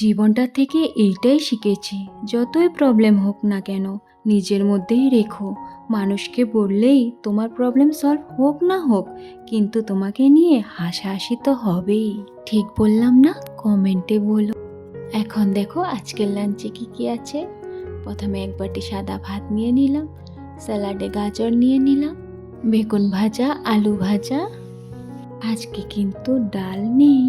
জীবনটা থেকে এইটাই শিখেছি, যতই প্রবলেম হোক না কেন, নিজের মধ্যেই রেখো। মানুষকে বললেই তোমার প্রবলেম সলভ হোক না হোক, কিন্তু তোমাকে নিয়ে হাসাহাসি তো হবেই। ঠিক বললাম না? কমেন্টে বলো। এখন দেখো আজকের লাঞ্চে কি কি আছে। প্রথমে এক বাটি সাদা ভাত নিয়ে নিলাম, স্যালাডে গাজর নিয়ে নিলাম, বেগুন ভাজা, আলু ভাজা। আজকে কিন্তু ডাল নেই।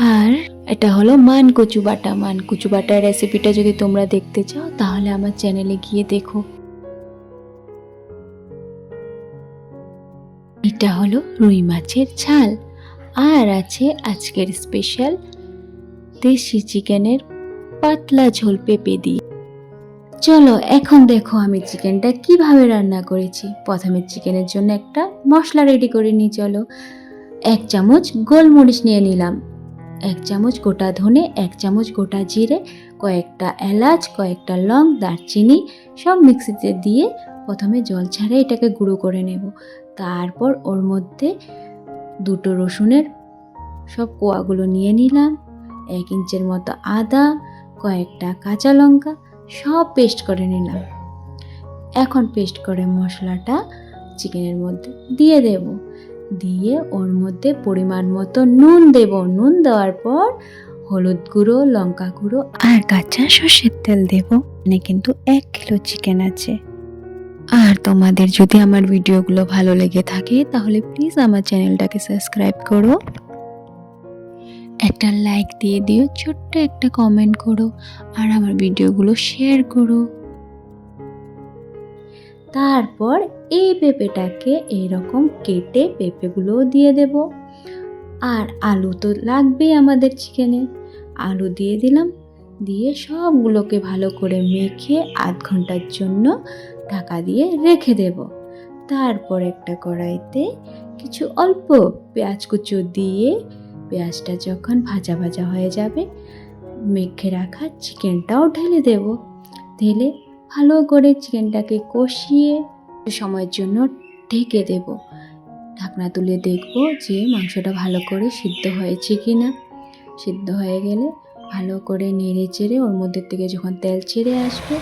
আর এটা হলো মান কচু বাটা। মান কচু বাটার রেসিপিটা যদি তোমরা দেখতে চাও, তাহলে আমার চ্যানেলে গিয়ে দেখো। এটা হলো রুই মাছের ঝাল। আর আছে আজকের স্পেশাল দেশি চিকেনের পাতলা ঝোল পেঁপে দিয়ে। চলো, এখন দেখো আমি চিকেনটা কীভাবে রান্না করেছি। প্রথমে চিকেনের জন্য একটা মশলা রেডি করে নিই, চলো। এক চামচ গোলমরিচ নিয়ে নিলাম। এক চামচ গোটা ধনে, এক চামচ গোটা জিরে, কয়েকটা এলাচ, কয়েকটা লং, দারচিনি সব মিক্সিতে দিয়ে প্রথমে জল ছাড়া এটাকে গুঁড়ো করে নেব। তারপর ওর মধ্যে দুটো রসুনের সব কোয়াগুলো নিয়ে নিলাম, এক ইঞ্চের মতো আদা, কয়েকটা কাঁচা লঙ্কা সব পেস্ট করে নিলাম। এখন পেস্ট করে মশলাটা চিকেনের মধ্যে দিয়ে দেব। দিয়ে ওর মধ্যে পরিমাণ মতো নুন দেব। নুন দেওয়ার পর হলুদ গুঁড়ো, লঙ্কা গুঁড়ো আর কাঁচা সর্ষের তেল দেব। মানে কিন্তু এক কিলো চিকেন আছে। আর তোমাদের যদি আমার ভিডিওগুলো ভালো লেগে থাকে, তাহলে প্লিজ আমার চ্যানেলটাকে সাবস্ক্রাইব করো। একটা লাইক দিয়ে দিও, ছোট্ট একটা কমেন্ট করো। আর আমার ভিডিওগুলো শেয়ার করো। তারপর এই পেঁপেটাকে এইরকম কেটে পেঁপেগুলোও দিয়ে দেব। আর আলু তো লাগবেই আমাদের চিকেনে আলু দিয়ে দিলাম। দিয়ে সবগুলোকে ভালো করে মেখে আধ ঘণ্টার জন্য ঢাকা দিয়ে রেখে দেব। তারপর একটা কড়াইতে কিছু অল্প পেঁয়াজ কুচো দিয়ে পেঁয়াজটা যখন ভাজা ভাজা হয়ে যাবে, মেখে রাখা চিকেনটাও ঢেলে দেব। ঢেলে ভালো করে চিকেনটাকে কষিয়ে সময়ের জন্য ঢেকে দেব। ঢাকনা তুলে দেখব যে মাংসটা ভালো করে সিদ্ধ হয়েছে কি না সিদ্ধ হয়ে গেলে ভালো করে নেড়ে চেড়ে ওর মধ্যে থেকে যখন তেল ছেড়ে আসবে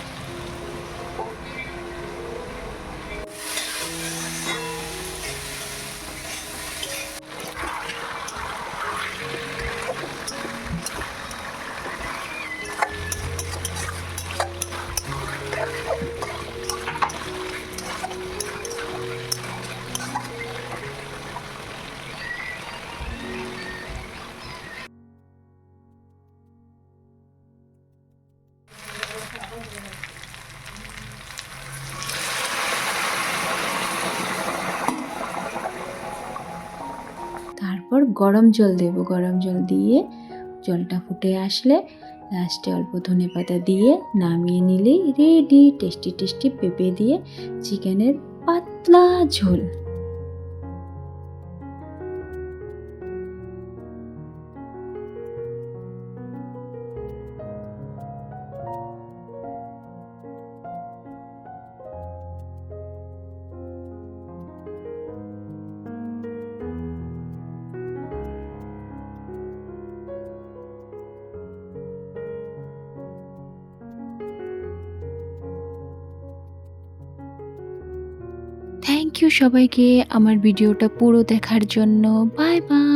তারপর গরম জল দেব। গরম জল দিয়ে জলটা ফুটে আসলে লাস্টে অল্প ধনে পাতা দিয়ে নামিয়ে নিলেই রেডি টেস্টি টেস্টি পেঁপে দিয়ে চিকেনের পাতলা ঝোল। থ্যাংক ইউ সবাইকে আমার ভিডিওটা পুরো দেখার জন্য। Bye bye